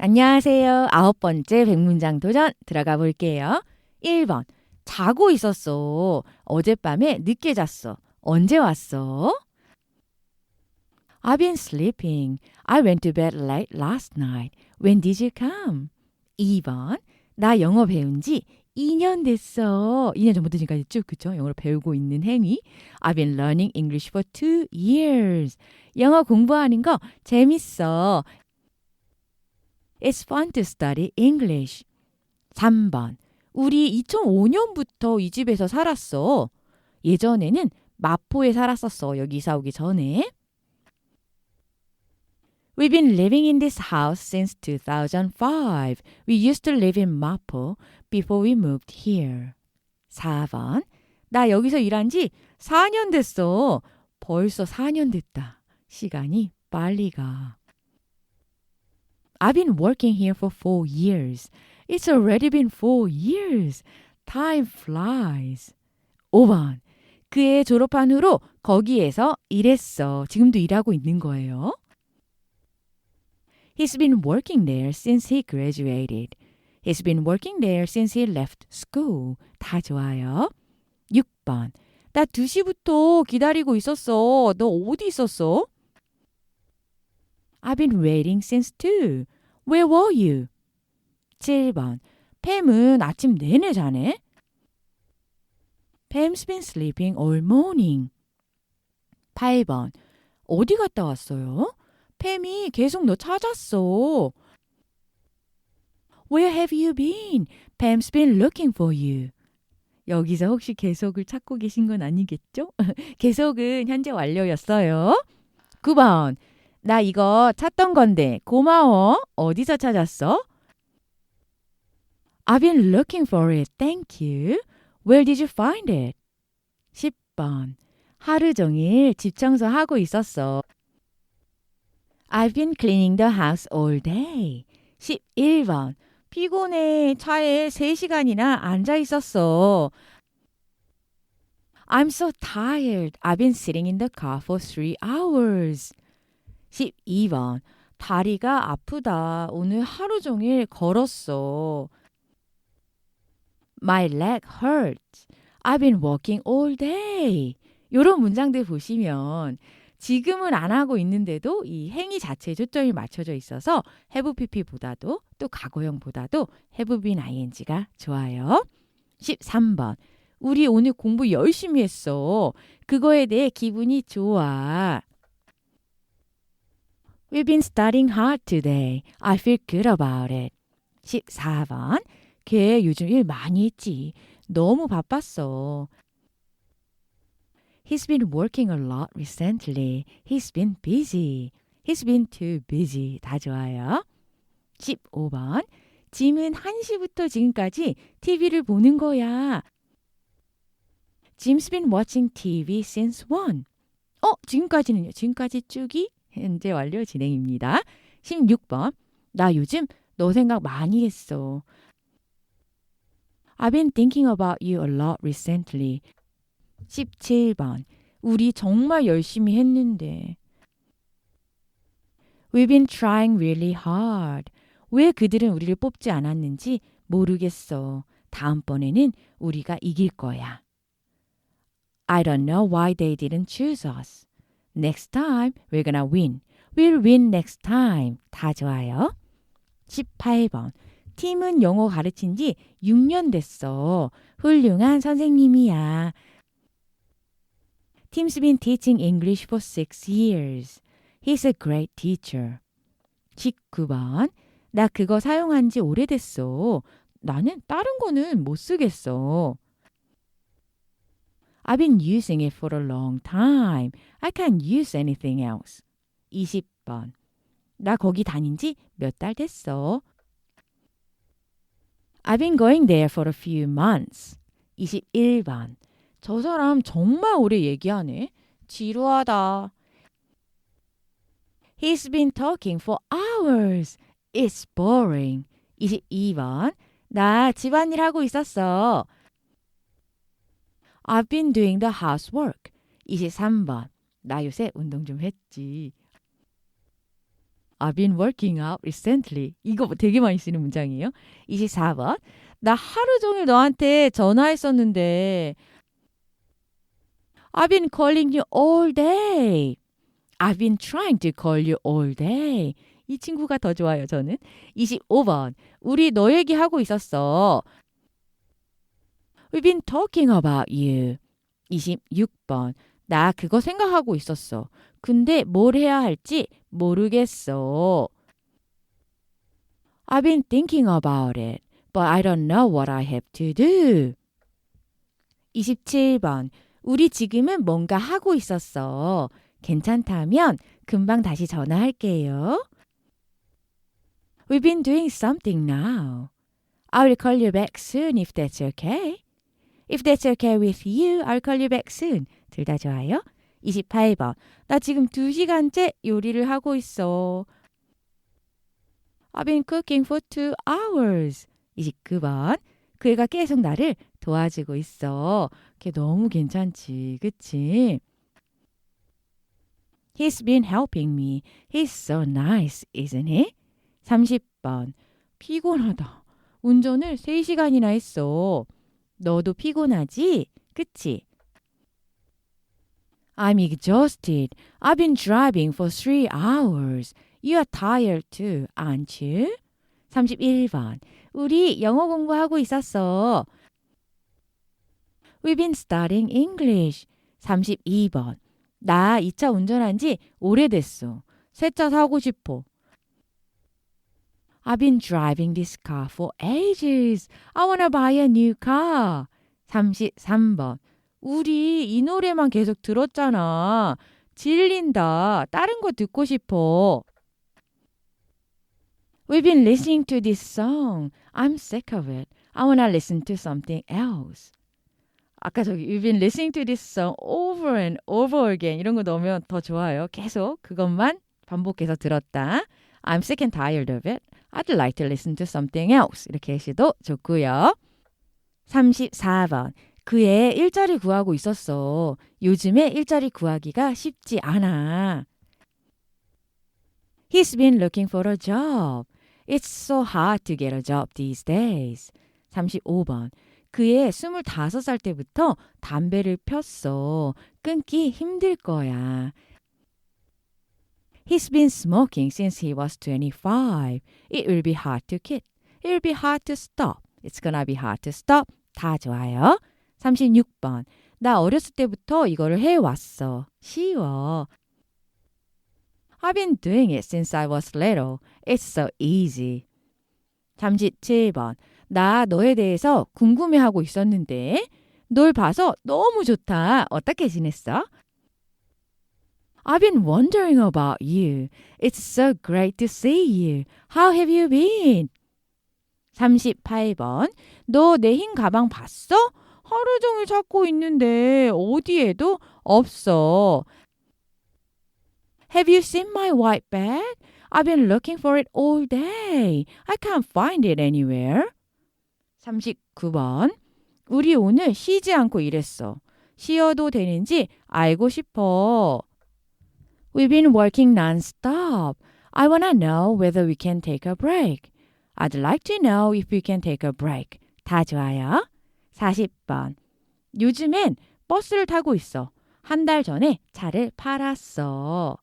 안녕하세요. 아홉 번째 백문장 도전 들어가 볼게요. 1번. 자고 있었어. 어젯밤에 늦게 잤어. 언제 왔어? I've been sleeping. I went to bed late last night. When did you come? 2번. 나 영어 배운 지 2년 됐어. 2년 전부터 지금까지 쭉 그쵸? 영어를 배우고 있는 행위. I've been learning English for two years. 영어 공부하는 거 재밌어. It's fun to study English. 3번. 우리 2005년부터 이 집에서 살았어. 예전에는 마포에 살았었어. 여기 이사 오기 전에. We've been living in this house since 2005. We used to live in Mapo before we moved here. 4번. 나 여기서 일한 지 4년 됐어. 벌써 4년 됐다. 시간이 빨리 가. I've been working here for four years. It's already been four years. Time flies. 5번. 그애 졸업한 후로 거기에서 일했어. 지금도 일하고 있는 거예요. He's been working there since he graduated. He's been working there since he left school. 다 좋아요. 6번. 나 2시부터 기다리고 있었어. 너 어디 있었어? I've been waiting since 2. Where were you? 7번. 팸은 아침 내내 자네? Pam's been sleeping all morning. 8번. 어디 갔다 왔어요? 팸이 계속 너 찾았어. Where have you been? Pam's been looking for you. 여기서 혹시 계속을 찾고 계신 건 아니겠죠? 계속은 현재 완료였어요. 9번. 나 이거 찾던 건데 고마워. 어디서 찾았어? I've been looking for it. Thank you. Where did you find it? 10번. 하루 종일 집 청소하고 있었어. I've been cleaning the house all day. 11번. 피곤해. 차에 3시간이나 앉아 있었어. I'm so tired. I've been sitting in the car for 3 hours. 12번. 다리가 아프다. 오늘 하루 종일 걸었어. My leg hurts. I've been walking all day. 이런 문장들 보시면 지금은 안 하고 있는데도 이 행위 자체에 초점이 맞춰져 있어서 have pp보다도 또 과거형보다도 have been ing가 좋아요. 13번. 우리 오늘 공부 열심히 했어. 그거에 대해 기분이 좋아. We've been studying hard today. I feel good about it. 14번. 걔 요즘 일 많이 했지. 너무 바빴어. He's been working a lot recently. He's been busy. He's been too busy. 다 좋아요. 15번. 짐은 1시부터 지금까지 TV를 보는 거야. Jim's been watching TV since 1. 어, 지금까지는요. 지금까지 쭉이 현재 완료 진행입니다. 16번. 나 요즘 너 생각 많이 했어. I've been thinking about you a lot recently. 17번. 우리 정말 열심히 했는데. We've been trying really hard. 왜 그들은 우리를 뽑지 않았는지 모르겠어. 다음번에는 우리가 이길 거야. I don't know why they didn't choose us. Next time we're gonna win. We'll win next time. 다 좋아요. 18번. 팀은 영어 가르친 지 6년 됐어. 훌륭한 선생님이야. Tim's been teaching English for six years. He's a great teacher. 19번. 나 그거 사용한 지 오래됐어. 나는 다른 거는 못 쓰겠어. I've been using it for a long time. I can't use anything else. 20번. 나 거기 다닌 지 몇 달 됐어. I've been going there for a few months. 21번. 저 사람 정말 오래 얘기하네. 지루하다. He's been talking for hours. It's boring. 22번. 나 집안일 하고 있었어. I've been doing the housework. 23번. 나 요새 운동 좀 했지. I've been working out recently. 이거 되게 많이 쓰는 문장이에요. 24번. 나 하루 종일 너한테 전화했었는데 I've been calling you all day. I've been trying to call you all day. 이 친구가 더 좋아요, 저는. 25번. 우리 너 얘기하고 있었어. We've been talking about you. 26번. 나 그거 생각하고 있었어. 근데 뭘 해야 할지 모르겠어. I've been thinking about it, but I don't know what I have to do. 27번. 우리 지금은 뭔가 하고 있었어. 괜찮다면 금방 다시 전화할게요. We've been doing something now. I'll call you back soon if that's okay. If that's okay with you, I'll call you back soon. 둘 다 좋아요. 28번. 나 지금 2시간째 요리를 하고 있어. I've been cooking for two hours. 29번. 그 애가 계속 나를 도와주고 있어. 걔 너무 괜찮지. 그치? He's been helping me. He's so nice, isn't he? 30번. 피곤하다. 운전을 3시간이나 했어. 너도 피곤하지? 그치? I'm exhausted. I've been driving for three hours. You are tired too, aren't you? 31번. 우리 영어 공부하고 있었어. We've been studying English. 32번. 나 이 차 운전한 지 오래됐어. 새 차 사고 싶어. I've been driving this car for ages. I wanna buy a new car. 33번. 우리 이 노래만 계속 들었잖아. 질린다. 다른 거 듣고 싶어. We've been listening to this song. I'm sick of it. I wanna listen to something else. 아까 저기 You've been listening to this song over and over again 이런 거 넣으면 더 좋아요. 계속 그것만 반복해서 들었다. I'm sick and tired of it. I'd like to listen to something else. 이렇게 하셔도 좋고요. 34번. 그애 일자리 구하고 있었어. 요즘에 일자리 구하기가 쉽지 않아. He's been looking for a job. It's so hard to get a job these days. 35번. 그애 25살 때부터 담배를 폈어. 끊기 힘들 거야. He's been smoking since he was 25. It will be hard to quit. It will be hard to stop. It's gonna be hard to stop. 다 좋아요. 36번. 나 어렸을 때부터 이거를 해왔어. 쉬워. I've been doing it since I was little. It's so easy. 37번. 나 너에 대해서 궁금해하고 있었는데 널 봐서 너무 좋다. 어떻게 지냈어? I've been wondering about you. It's so great to see you. How have you been? 38번. 너 내 흰 가방 봤어? 하루 종일 찾고 있는데 어디에도 없어. Have you seen my white bag? I've been looking for it all day. I can't find it anywhere. 39번. 우리 오늘 쉬지 않고 일했어. 쉬어도 되는지 알고 싶어. We've been working non-stop. I wanna know whether we can take a break. I'd like to know if we can take a break. 다 좋아요. 40번. 요즘엔 버스를 타고 있어. 한 달 전에 차를 팔았어.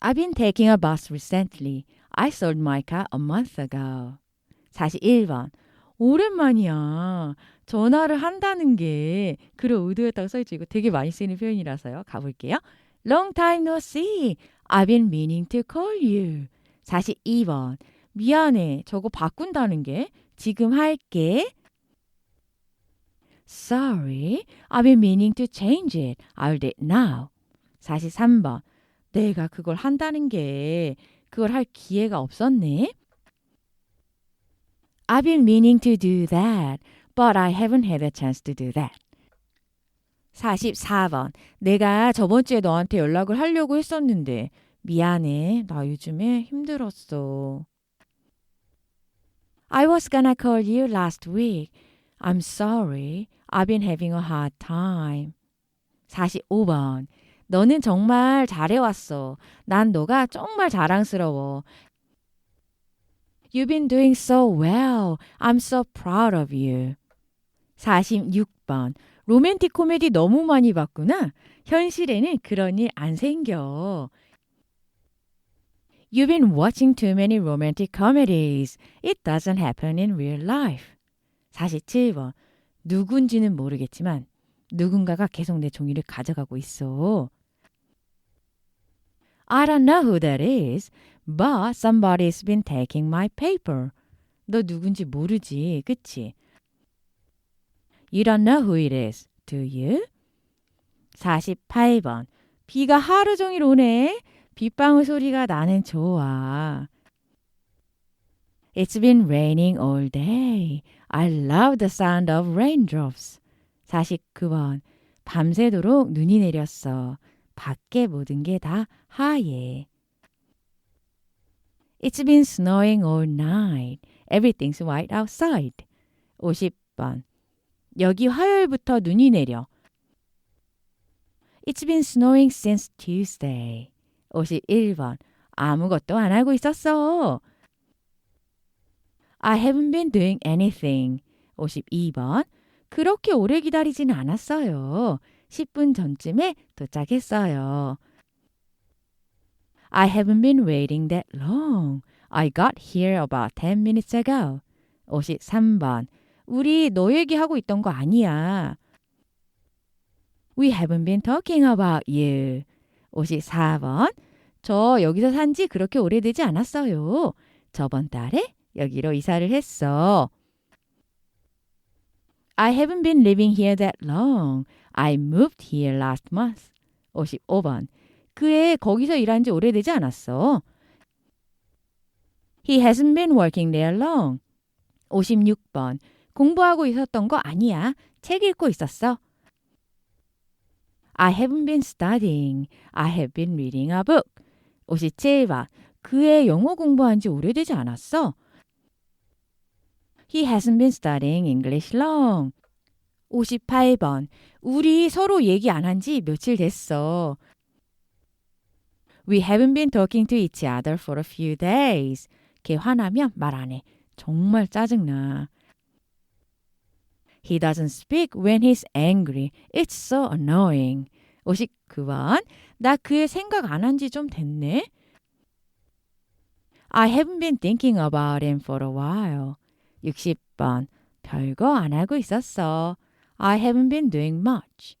I've been taking a bus recently. I sold my car a month ago. 41번. 오랜만이야. 전화를 한다는 게 그런 의도였다고 써있죠. 이거 되게 많이 쓰이는 표현이라서요. 가볼게요. Long time no see. I've been meaning to call you. 42번. 미안해. 저거 바꾼다는 게 지금 할게. Sorry. I've been meaning to change it. I'll do it now. 43번. 내가 그걸 한다는 게 그걸 할 기회가 없었네. I've been meaning to do that, but I haven't had a chance to do that. 44번. 내가 저번 주에 너한테 연락을 하려고 했었는데 미안해. 나 요즘에 힘들었어. I was gonna call you last week. I'm sorry. I've been having a hard time. 45번. 너는 정말 잘해왔어. 난 너가 정말 자랑스러워. You've been doing so well. I'm so proud of you. 46번. 로맨틱 코미디 너무 많이 봤구나. 현실에는 그런 일 안 생겨. You've been watching too many romantic comedies. It doesn't happen in real life. 47번. 누군지는 모르겠지만 누군가가 계속 내 종이를 가져가고 있어. I don't know who that is, but somebody's been taking my paper. 너 누군지 모르지, 그치? You don't know who it is, do you? 48번. 비가 하루 종일 오네. 빗방울 소리가 나는 좋아. It's been raining all day. I love the sound of raindrops. 49번. 밤새도록 눈이 내렸어. 밖에 모든 게 다 하얘. It's been snowing all night. Everything's white outside. 50번. 여기 화요일부터 눈이 내려. It's been snowing since Tuesday. 51번. 아무것도 안 하고 있었어. I haven't been doing anything. 52번. 그렇게 오래 기다리진 않았어요. 10분 전쯤에 도착했어요. I haven't been waiting that long. I got here about 10 minutes ago. 53번. 우리 너 얘기하고 있던 거 아니야. We haven't been talking about you. 54번. 저 여기서 산 지 그렇게 오래되지 않았어요. 저번 달에 여기로 이사를 했어. I haven't been living here that long. I moved here last month. 55번. 그애 거기서 일한 지 오래되지 않았어. He hasn't been working there long. 56번. 공부하고 있었던 거 아니야. 책 읽고 있었어. I haven't been studying. I have been reading a book. 57번. 그애 영어 공부한 지 오래되지 않았어. He hasn't been studying English long. 58번. 우리 서로 얘기 안 한 지 며칠 됐어. We haven't been talking to each other for a few days. 걔 화나면 말 안 해. 정말 짜증나. He doesn't speak when he's angry. It's so annoying. 59번. 나 그의 생각 안 한 지 좀 됐네. I haven't been thinking about him for a while. 60번. 별거 안 하고 있었어. I haven't been doing much.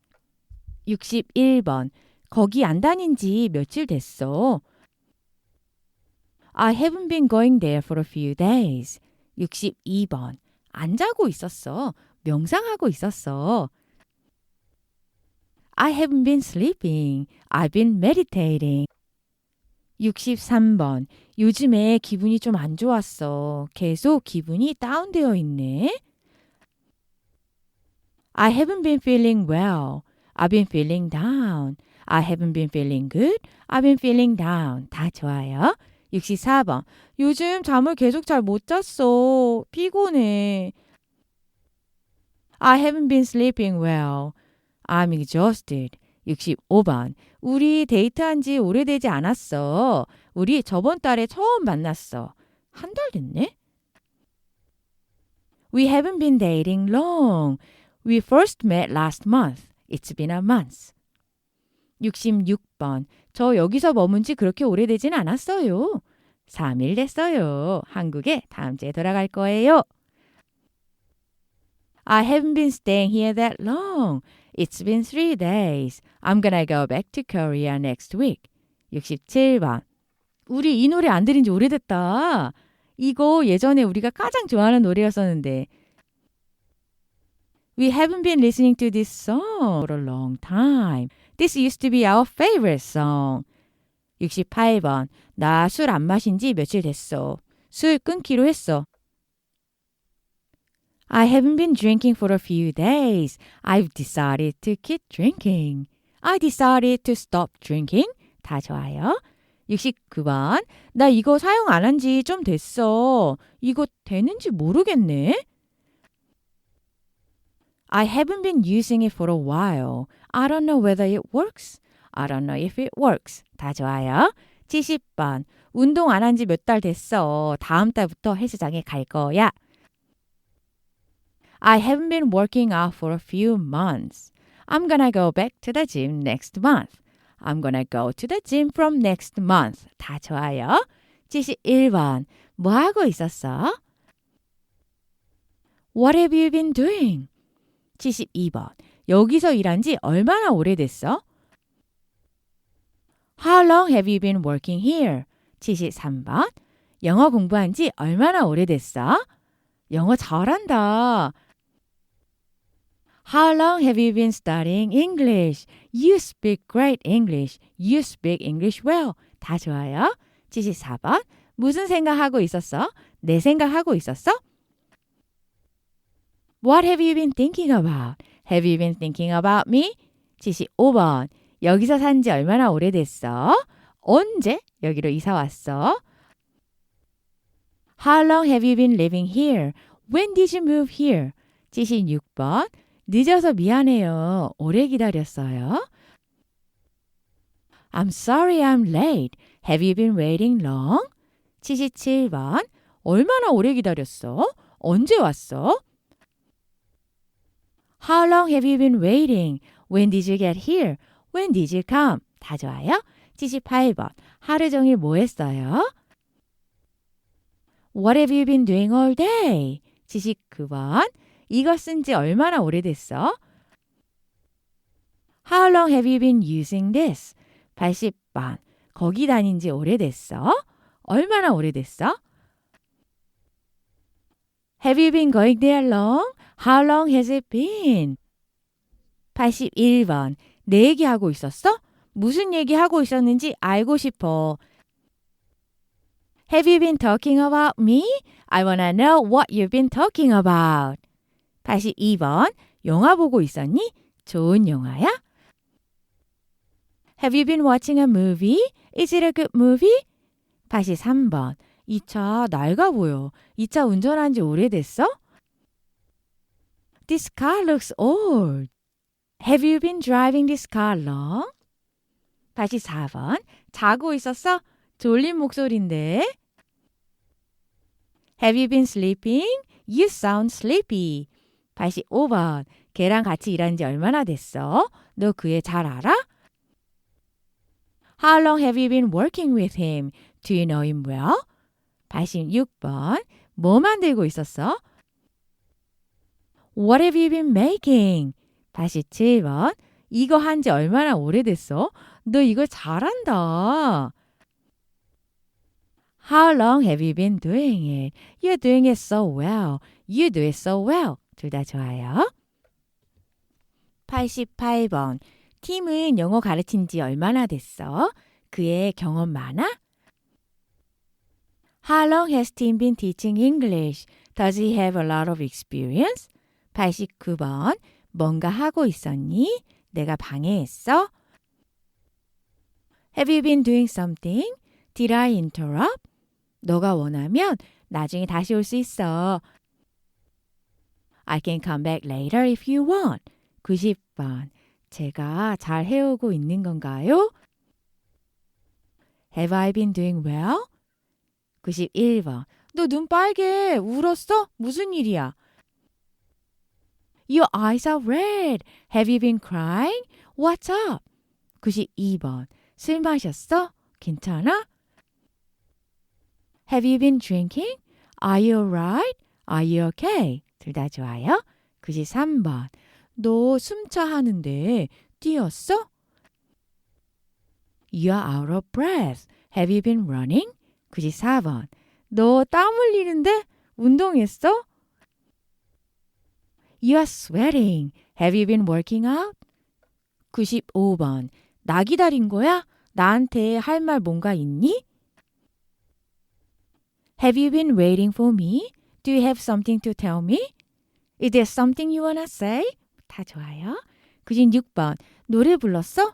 61번. 거기 안 다닌 지 며칠 됐어. I haven't been going there for a few days. 62번. 안 자고 있었어. 명상하고 있었어. I haven't been sleeping. I've been meditating. 63번. 요즘에 기분이 좀 안 좋았어. 계속 기분이 다운되어 있네. I haven't been feeling well. I've been feeling down. I haven't been feeling good. I've been feeling down. 다 좋아요. 64번. 요즘 잠을 계속 잘 못 잤어. 피곤해. I haven't been sleeping well. I'm exhausted. 65번. 우리 데이트한 지 오래되지 않았어. 우리 저번 달에 처음 만났어. 한 달 됐네? We haven't been dating long. We first met last month. It's been a month. 66번. 저 여기서 머문 지 그렇게 오래되진 않았어요. 3일 됐어요. 한국에 다음 주에 돌아갈 거예요. I haven't been staying here that long. It's been three days. I'm gonna go back to Korea next week. 67번. 우리 이 노래 안 들은 지 오래됐다. 이거 예전에 우리가 가장 좋아하는 노래였었는데. We haven't been listening to this song for a long time. This used to be our favorite song. 68번. 나 술 안 마신 지 며칠 됐어. 술 끊기로 했어. I haven't been drinking for a few days. I've decided to keep drinking. I decided to stop drinking. 다 좋아요. 69번. 나 이거 사용 안 한 지 좀 됐어. 이거 되는지 모르겠네. I haven't been using it for a while. I don't know whether it works. I don't know if it works. 다 좋아요. 70번. 운동 안 한 지 몇 달 됐어. 다음 달부터 헬스장에 갈 거야. I haven't been working out for a few months. I'm gonna go back to the gym next month. I'm gonna go to the gym from next month. 다 좋아요. 71번. 뭐 하고 있었어? What have you been doing? 72번. 여기서 일한 지 얼마나 오래됐어? How long have you been working here? 73번. 영어 공부한 지 얼마나 오래됐어? 영어 잘한다. How long have you been studying English? You speak great English. You speak English well. 다 좋아요. 74번. 무슨 생각하고 있었어? 내 생각하고 있었어? What have you been thinking about? Have you been thinking about me? 75번. 여기서 산 지 얼마나 오래됐어? 언제 여기로 이사 왔어? How long have you been living here? When did you move here? 76번. 늦어서 미안해요. 오래 기다렸어요. I'm sorry I'm late. Have you been waiting long? 77번. 얼마나 오래 기다렸어? 언제 왔어? How long have you been waiting? When did you get here? When did you come? 다 좋아요. 78번. 하루 종일 뭐 했어요? What have you been doing all day? 79번. 이거 쓴 지 얼마나 오래됐어? How long have you been using this? 80번. 거기 다닌 지 오래됐어? 얼마나 오래됐어? Have you been going there long? How long has it been? 81번. 내 얘기하고 있었어? 무슨 얘기하고 있었는지 알고 싶어. Have you been talking about me? I wanna know what you've been talking about. 82번. 영화 보고 있었니? 좋은 영화야? Have you been watching a movie? Is it a good movie? 83번. 이 차 낡아 보여. 이 차 운전한 지 오래됐어? This car looks old. Have you been driving this car long? 84번. 자고 있었어? 졸린 목소리인데. Have you been sleeping? You sound sleepy. 85번. 걔랑 같이 일한 지 얼마나 됐어? 너 그 애 잘 알아? How long have you been working with him? Do you know him well? 86번. 뭐 만들고 있었어? What have you been making? 87번. 이거 한 지 얼마나 오래됐어? 너 이거 잘한다. How long have you been doing it? You're doing it so well. You do it so well. 둘 다 좋아요. 88번. 팀은 영어 가르친 지 얼마나 됐어? 그의 경험 많아? How long has Tim been teaching English? Does he have a lot of experience? 89번. 뭔가 하고 있었니? 내가 방해했어? Have you been doing something? Did I interrupt? 너가 원하면 나중에 다시 올 수 있어. I can come back later if you want. 90번. 제가 잘 해오고 있는 건가요? Have I been doing well? 91번. 너 눈 빨개. 울었어? 무슨 일이야? Your eyes are red. Have you been crying? What's up? 92번. 술 마셨어? 괜찮아? Have you been drinking? Are you alright? Are you okay? 둘 다 좋아요. 93번. 너 숨차 하는데 뛰었어? You're out of breath. Have you been running? 94번. 너 땀 흘리는데 운동했어? You're sweating. Have you been working out? 95번. 나 기다린 거야? 나한테 할 말 뭔가 있니? Have you been waiting for me? Do you have something to tell me? Is there something you wanna say? 다 좋아요. 96번. 노래 불렀어?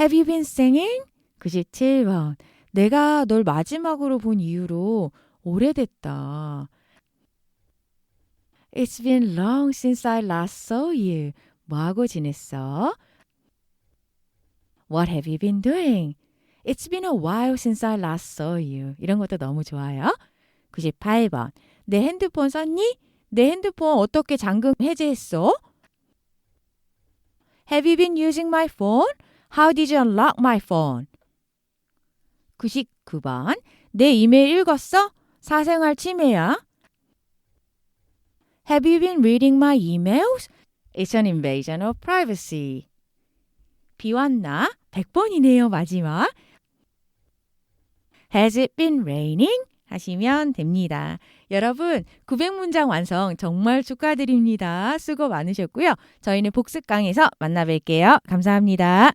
Have you been singing? 97번. 내가 널 마지막으로 본 이후로 오래됐다. It's been long since I last saw you. 뭐하고 지냈어? What have you been doing? It's been a while since I last saw you. 이런 것도 너무 좋아요. 98번. 내 핸드폰 썼니? 내 핸드폰 어떻게 잠금 해제했어? Have you been using my phone? How did you unlock my phone? 99번. 내 이메일 읽었어? 사생활 침해야? Have you been reading my emails? It's an invasion of privacy. 비왔나? 100번이네요, 마지막. Has it been raining? 하시면 됩니다. 여러분, 900문장 완성 정말 축하드립니다. 수고 많으셨고요. 저희는 복습강에서 만나 뵐게요. 감사합니다.